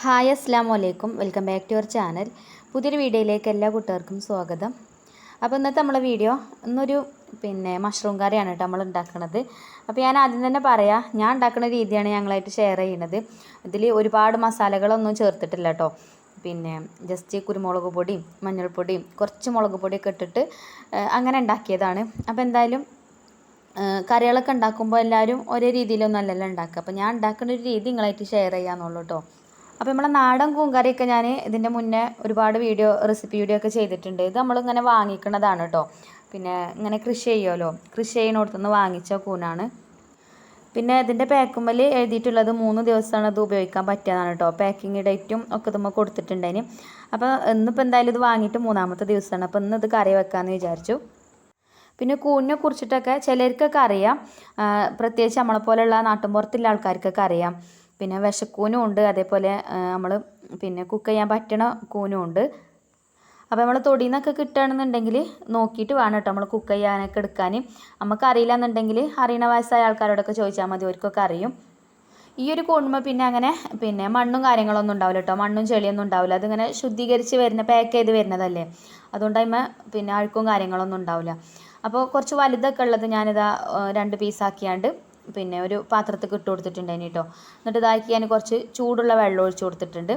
Hi അസ്സാം വലൈക്കും welcome back to your channel. പുതിയൊരു വീഡിയോയിലേക്ക് എല്ലാ കൂട്ടുകാർക്കും സ്വാഗതം. അപ്പോൾ ഇന്നത്തെ നമ്മളെ വീഡിയോ ഇന്നൊരു പിന്നെ മഷ്റൂം കറിയാണ് കേട്ടോ നമ്മൾ ഉണ്ടാക്കുന്നത് അപ്പോൾ ഞാൻ ആദ്യം തന്നെ പറയാം ഞാൻ ഉണ്ടാക്കുന്ന രീതിയാണ് ഞങ്ങളായിട്ട് ഷെയർ ചെയ്യുന്നത് ഇതിൽ ഒരുപാട് മസാലകളൊന്നും ചേർത്തിട്ടില്ല കേട്ടോ. പിന്നെ ജസ്റ്റ് കുരുമുളക് പൊടിയും മഞ്ഞൾപ്പൊടിയും കുറച്ച് മുളക് പൊടിയൊക്കെ ഇട്ടിട്ട് അങ്ങനെ ഉണ്ടാക്കിയതാണ്. അപ്പോൾ എന്തായാലും കറികളൊക്കെ ഉണ്ടാക്കുമ്പോൾ എല്ലാവരും ഒരേ രീതിയിലൊന്നും അല്ലല്ലോ ഉണ്ടാക്കുക. അപ്പോൾ ഞാൻ ഉണ്ടാക്കുന്ന ഒരു രീതി നിങ്ങളായിട്ട് ഷെയർ ചെയ്യാന്നുള്ളൂ കേട്ടോ. അപ്പോൾ നമ്മളെ നാടൻ കൂങ്കറിയൊക്കെ ഞാൻ ഇതിന്റെ മുന്നേ ഒരുപാട് വീഡിയോ റെസിപ്പി വീഡിയോ ഒക്കെ ചെയ്തിട്ടുണ്ട്. ഇത് നമ്മളിങ്ങനെ വാങ്ങിക്കുന്നതാണ് കേട്ടോ പിന്നെ ഇങ്ങനെ കൃഷി ചെയ്യുമല്ലോ കൃഷി ചെയ്യുന്നിടത്തുനിന്ന് വാങ്ങിച്ച കൂനാണ്. പിന്നെ ഇതിന്റെ പാക്കുമ്മൽ എഴുതിയിട്ടുള്ളത് മൂന്ന് ദിവസമാണ് ഇത് ഉപയോഗിക്കാൻ പറ്റിയതാണ് കേട്ടോ പാക്കിംഗ് ഡേറ്റും ഒക്കെ നമ്മൾ കൊടുത്തിട്ടുണ്ട് അതിന് അപ്പോൾ ഇന്നിപ്പോൾ എന്തായാലും ഇത് വാങ്ങിയിട്ട് മൂന്നാമത്തെ ദിവസമാണ്. അപ്പോൾ ഇന്ന് ഇത് കറി വെക്കാമെന്ന് വിചാരിച്ചു. പിന്നെ കൂനിനെ കുറിച്ചിട്ടൊക്കെ ചിലർക്കൊക്കെ അറിയാം. പ്രത്യേകിച്ച് നമ്മളെ പോലെയുള്ള നാട്ടിൻപുറത്തുള്ള ആൾക്കാർക്കൊക്കെ അറിയാം. പിന്നെ വിഷക്കൂനും ഉണ്ട്. അതേപോലെ നമ്മൾ പിന്നെ കുക്ക് ചെയ്യാൻ പറ്റണ കൂനും ഉണ്ട്. അപ്പോൾ നമ്മൾ തൊടിയിൽ നിന്നൊക്കെ കിട്ടുകയാണെന്നുണ്ടെങ്കിൽ നോക്കിയിട്ട് വേണം കേട്ടോ നമ്മൾ കുക്ക് ചെയ്യാനൊക്കെ എടുക്കാൻ നമുക്ക് അറിയില്ല എന്നുണ്ടെങ്കിൽ അറിയണ വയസ്സായ ആൾക്കാരോടൊക്കെ ചോദിച്ചാൽ മതി അവർക്കൊക്കെ അറിയും. ഈ ഒരു കൂടുമ്പോൾ പിന്നെ അങ്ങനെ പിന്നെ മണ്ണും കാര്യങ്ങളൊന്നും ഉണ്ടാവില്ല കേട്ടോ. മണ്ണും ചെളിയൊന്നും ഉണ്ടാവില്ല. അതിങ്ങനെ ശുദ്ധീകരിച്ച് വരുന്ന പാക്ക് ചെയ്ത് വരുന്നതല്ലേ. അതുകൊണ്ട് അതിമ പിന്നെ അഴുക്കും കാര്യങ്ങളൊന്നും ഉണ്ടാവില്ല. അപ്പോൾ കുറച്ച് വലുതൊക്കെ ഉള്ളത് ഞാനിതാ രണ്ട് പീസാക്കിയാണ്ട് പിന്നെ ഒരു പാത്രത്തിൽ ഇട്ട് കൊടുത്തിട്ടുണ്ടായിന് കേട്ടോ. എന്നിട്ട് ഇതാക്കി ഞാൻ കുറച്ച് ചൂടുള്ള വെള്ളം ഒഴിച്ച് കൊടുത്തിട്ടുണ്ട്.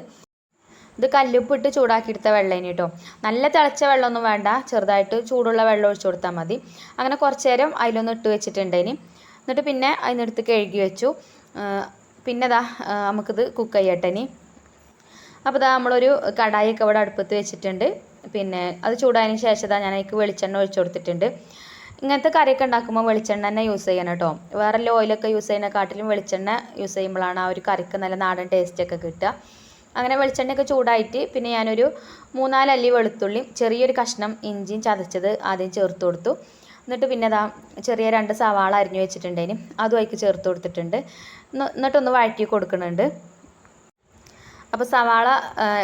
ഇത് കല്ലുപ്പിട്ട് ചൂടാക്കിയെടുത്ത വെള്ളം കേട്ടോ. നല്ല തിളച്ച വെള്ളമൊന്നും വേണ്ട. ചെറുതായിട്ട് ചൂടുള്ള വെള്ളം ഒഴിച്ച് കൊടുത്താൽ മതി. അങ്ങനെ കുറച്ച് നേരം അതിലൊന്ന് ഇട്ട് വെച്ചിട്ടുണ്ടേനി എന്നിട്ട് പിന്നെ അതിനെടുത്ത് കഴുകി വെച്ചു. പിന്നെ ഇതാ നമുക്കിത് കുക്ക് ചെയ്യട്ടെ ഇനി അപ്പോൾ ഇതാ നമ്മളൊരു കടായിയൊക്കെ ഇവിടെ അടുപ്പത്ത് വെച്ചിട്ടുണ്ട്. പിന്നെ അത് ചൂടായതിന് ശേഷം ഇതാ ഞാൻ അതിലേക്ക് വെളിച്ചെണ്ണ ഒഴിച്ചു കൊടുത്തിട്ടുണ്ട്. ഇങ്ങനത്തെ കറിയൊക്കെ ഉണ്ടാക്കുമ്പോൾ വെളിച്ചെണ്ണ തന്നെ യൂസ് ചെയ്യണം കേട്ടോ വേറെ ഓയിലൊക്കെ യൂസ് ചെയ്യുന്നതിനെക്കാട്ടിലും വെളിച്ചെണ്ണ യൂസ് ചെയ്യുമ്പോഴാണ് ആ ഒരു കറിക്ക് നല്ല നാടൻ ടേസ്റ്റൊക്കെ കിട്ടുക. അങ്ങനെ വെളിച്ചെണ്ണയൊക്കെ ചൂടായിട്ട് പിന്നെ ഞാനൊരു മൂന്നാലല്ലി വെളുത്തുള്ളിയും ചെറിയൊരു കഷ്ണം ഇഞ്ചിയും ചതച്ചത് ആദ്യം ചേർത്ത് കൊടുത്തു. എന്നിട്ട് പിന്നെ അതാ ചെറിയ രണ്ട് സവാള അരിഞ്ഞു വെച്ചിട്ടുണ്ടേനും അതും അതിക്ക് ചേർത്ത് കൊടുത്തിട്ടുണ്ട്. എന്നി- എന്നിട്ടൊന്ന് വഴറ്റി കൊടുക്കുന്നുണ്ട്. അപ്പോൾ സവാള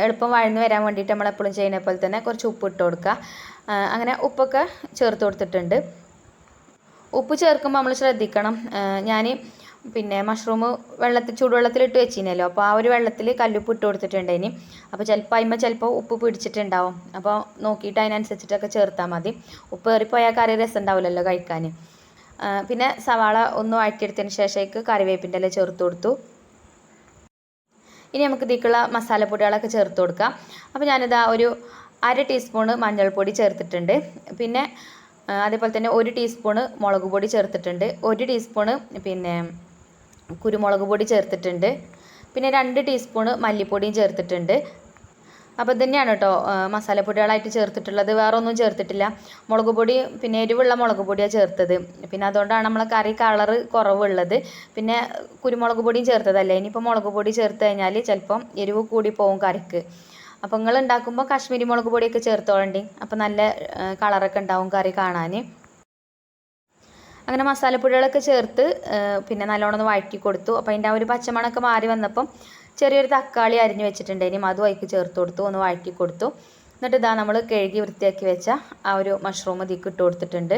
എളുപ്പം വഴന്ന് വരാൻ വേണ്ടിയിട്ട് നമ്മളെപ്പോഴും ചെയ്യുന്ന പോലെ തന്നെ കുറച്ച് ഉപ്പ് ഇട്ട് കൊടുക്കുക. അങ്ങനെ ഉപ്പൊക്കെ ചേർത്ത് കൊടുത്തിട്ടുണ്ട്. ഉപ്പ് ചേർക്കുമ്പോൾ നമ്മൾ ശ്രദ്ധിക്കണം. ഞാൻ പിന്നെ മഷ്റൂം വെള്ളത്തിൽ ചൂടുവെള്ളത്തിലിട്ട് വെച്ചിനല്ലോ. അപ്പോൾ ആ ഒരു വെള്ളത്തിൽ കല്ലുപ്പ് ഇട്ട് കൊടുത്തിട്ടുണ്ടേനി അപ്പോൾ ചിലപ്പോൾ അതിന്മേൽ ചിലപ്പോൾ ഉപ്പ് പിടിച്ചിട്ടുണ്ടാവും. അപ്പോൾ നോക്കിയിട്ട് അതിനനുസരിച്ചിട്ടൊക്കെ ചേർത്താൽ മതി. ഉപ്പ് കയറിപ്പോയാൽ കറി രസം ഉണ്ടാവില്ലല്ലോ കഴിക്കാൻ പിന്നെ സവാള ഒന്ന് വഴറ്റിയെടുത്തതിന് ശേഷമേക്ക് കറിവേപ്പിന്റെ ഇല ചേർത്ത് കൊടുത്തു. ഇനി നമുക്ക് ഇതിക്കുള്ള മസാലപ്പൊടികളൊക്കെ ചേർത്ത് കൊടുക്കാം. അപ്പോൾ ഞാനിതാ ഒരു അര ടീസ്പൂണ് മഞ്ഞൾപ്പൊടി ചേർത്തിട്ടുണ്ട്. പിന്നെ അതേപോലെ തന്നെ ഒരു ടീസ്പൂണ് മുളക് പൊടി ചേർത്തിട്ടുണ്ട്. ഒരു ടീസ്പൂണ് പിന്നെ കുരുമുളക് പൊടി ചേർത്തിട്ടുണ്ട്. പിന്നെ രണ്ട് ടീസ്പൂണ് മല്ലിപ്പൊടിയും ചേർത്തിട്ടുണ്ട്. അപ്പോൾ തന്നെയാണ് കേട്ടോ മസാലപ്പൊടികളായിട്ട് ചേർത്തിട്ടുള്ളത്. വേറെ ഒന്നും ചേർത്തിട്ടില്ല. മുളക് പൊടി പിന്നെ എരിവുള്ള മുളക് പൊടിയാണ് ചേർത്തത്. പിന്നെ അതുകൊണ്ടാണ് നമ്മളെ കറി കളറ് കുറവുള്ളത്. പിന്നെ കുരുമുളക് പൊടിയും ചേർത്തതല്ലേ? ഇനിയിപ്പോൾ മുളക് പൊടി ചേർത്ത് കഴിഞ്ഞാൽ ചിലപ്പം എരിവ് കൂടി പോകും കറിക്ക്. അപ്പോൾ നിങ്ങൾ ഉണ്ടാക്കുമ്പോൾ കാശ്മീരി മുളക് പൊടിയൊക്കെ ചേർത്തോളണ്ടി. അപ്പോൾ നല്ല കളറൊക്കെ ഉണ്ടാവും കറി കാണാൻ അങ്ങനെ മസാലപ്പൊടികളൊക്കെ ചേർത്ത് പിന്നെ നല്ലോണം ഒന്ന് വഴറ്റി കൊടുത്തു. അപ്പോൾ അതിന്റെ ആ ഒരു പച്ചമണമൊക്കെ മാറി വന്നപ്പം ചെറിയൊരു തക്കാളി അരിഞ്ഞ് വെച്ചിട്ടുണ്ടായിരുന്നു അതും അതിക്ക് ചേർത്ത് കൊടുത്തു ഒന്ന് വഴറ്റി കൊടുത്തു. എന്നിട്ട് ഇതാ നമ്മൾ കഴുകി വൃത്തിയാക്കി വെച്ച ആ ഒരു മഷ്റൂം ഇതിക്ക് ഇട്ട് കൊടുത്തിട്ടുണ്ട്.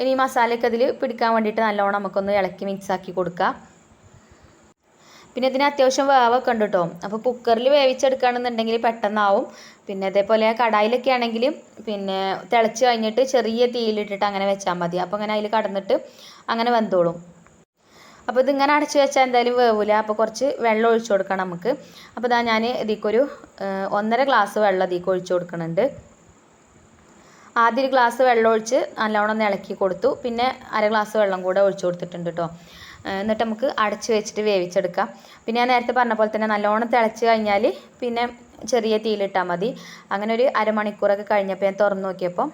ഇനി ഈ മസാലയൊക്കെ അതിൽ പിടിക്കാൻ വേണ്ടിയിട്ട് നല്ലോണം നമുക്കൊന്ന് ഇളക്കി മിക്സ് ആക്കി കൊടുക്കാം. പിന്നെ ഇതിന് അത്യാവശ്യം വേവൊക്കെ ഉണ്ട് കേട്ടോ അപ്പോൾ കുക്കറിൽ വേവിച്ചെടുക്കുകയാണെന്നുണ്ടെങ്കിൽ പെട്ടെന്നാവും. പിന്നെ അതേപോലെ കടായിലൊക്കെ ആണെങ്കിൽ പിന്നെ തിളച്ച് കഴിഞ്ഞിട്ട് ചെറിയ തീയിലിട്ടിട്ട് അങ്ങനെ വെച്ചാൽ മതി. അപ്പോൾ അങ്ങനെ അതിൽ കടന്നിട്ട് അങ്ങനെ വെന്തോളും. അപ്പോൾ ഇതിങ്ങനെ അടച്ച് വെച്ചാൽ എന്തായാലും വേവില്ല അപ്പോൾ കുറച്ച് വെള്ളം ഒഴിച്ചു കൊടുക്കണം നമുക്ക്. അപ്പോൾ ഇതാ ഞാൻ ഇതിക്കൊരു ഒന്നര ഗ്ലാസ് വെള്ളം ഇതിക്ക് ഒഴിച്ചു കൊടുക്കുന്നുണ്ട് ആദ്യം ഒരു ഗ്ലാസ് വെള്ളം ഒഴിച്ച് നല്ലോണം ഒന്ന് ഇളക്കി കൊടുത്തു. പിന്നെ അര ഗ്ലാസ് വെള്ളം കൂടെ ഒഴിച്ചു കൊടുത്തിട്ടുണ്ട് കേട്ടോ എന്നിട്ട് നമുക്ക് അടച്ച് വെച്ചിട്ട് വേവിച്ചെടുക്കാം. പിന്നെ ഞാൻ നേരത്തെ പറഞ്ഞ പോലെ തന്നെ നല്ലോണം തിളച്ച് കഴിഞ്ഞാൽ പിന്നെ ചെറിയ തീയിലിട്ടാൽ മതി. അങ്ങനെ ഒരു അരമണിക്കൂറൊക്കെ കഴിഞ്ഞപ്പോൾ ഞാൻ തുറന്ന് നോക്കിയപ്പോൾ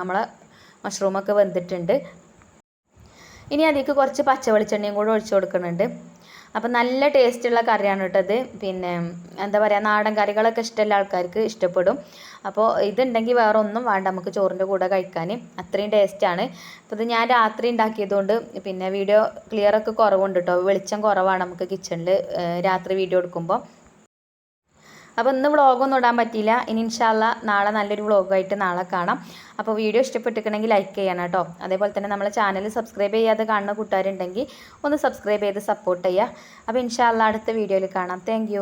നമ്മളെ മഷ്റൂമൊക്കെ വെന്തിട്ടുണ്ട്. ഇനി അതിലേക്ക് കുറച്ച് പച്ച വെളിച്ചെണ്ണയും കൂടെ ഒഴിച്ചു കൊടുക്കുന്നുണ്ട്. അപ്പം നല്ല ടേസ്റ്റുള്ള കറിയാണ് കേട്ടത് പിന്നെ എന്താ പറയുക നാടൻ കറികളൊക്കെ ഇഷ്ടമുള്ള ആൾക്കാർക്ക് ഇഷ്ടപ്പെടും. അപ്പോൾ ഇതുണ്ടെങ്കിൽ വേറെ ഒന്നും വേണ്ട നമുക്ക് ചോറിന്റെ കൂടെ കഴിക്കാൻ അത്രയും ടേസ്റ്റാണ് അപ്പോൾ ഇത് ഞാൻ രാത്രി ഉണ്ടാക്കിയതുകൊണ്ട് പിന്നെ വീഡിയോ ക്ലിയറൊക്കെ കുറവുണ്ട് കേട്ടോ. വെളിച്ചം കുറവാണ് നമുക്ക് കിച്ചണിൽ രാത്രി വീഡിയോ എടുക്കുമ്പോൾ അപ്പോൾ ഇന്ന് വ്ളോഗൊന്നും ഇടാൻ പറ്റിയില്ല. ഇനി ഇൻഷാല്ല നാളെ നല്ലൊരു വ്ളോഗായിട്ട് നാളെ കാണാം. അപ്പോൾ വീഡിയോ ഇഷ്ടപ്പെട്ടിട്ടുണ്ടെങ്കിൽ ലൈക്ക് ചെയ്യണം കേട്ടോ. അതേപോലെ തന്നെ നമ്മളെ ചാനൽ സബ്സ്ക്രൈബ് ചെയ്യാതെ കാണുന്ന കൂട്ടുകാരുണ്ടെങ്കിൽ ഒന്ന് സബ്സ്ക്രൈബ് ചെയ്ത് സപ്പോർട്ട് ചെയ്യുക. അപ്പോൾ ഇൻഷാല്ല അടുത്ത വീഡിയോയിൽ കാണാം. താങ്ക്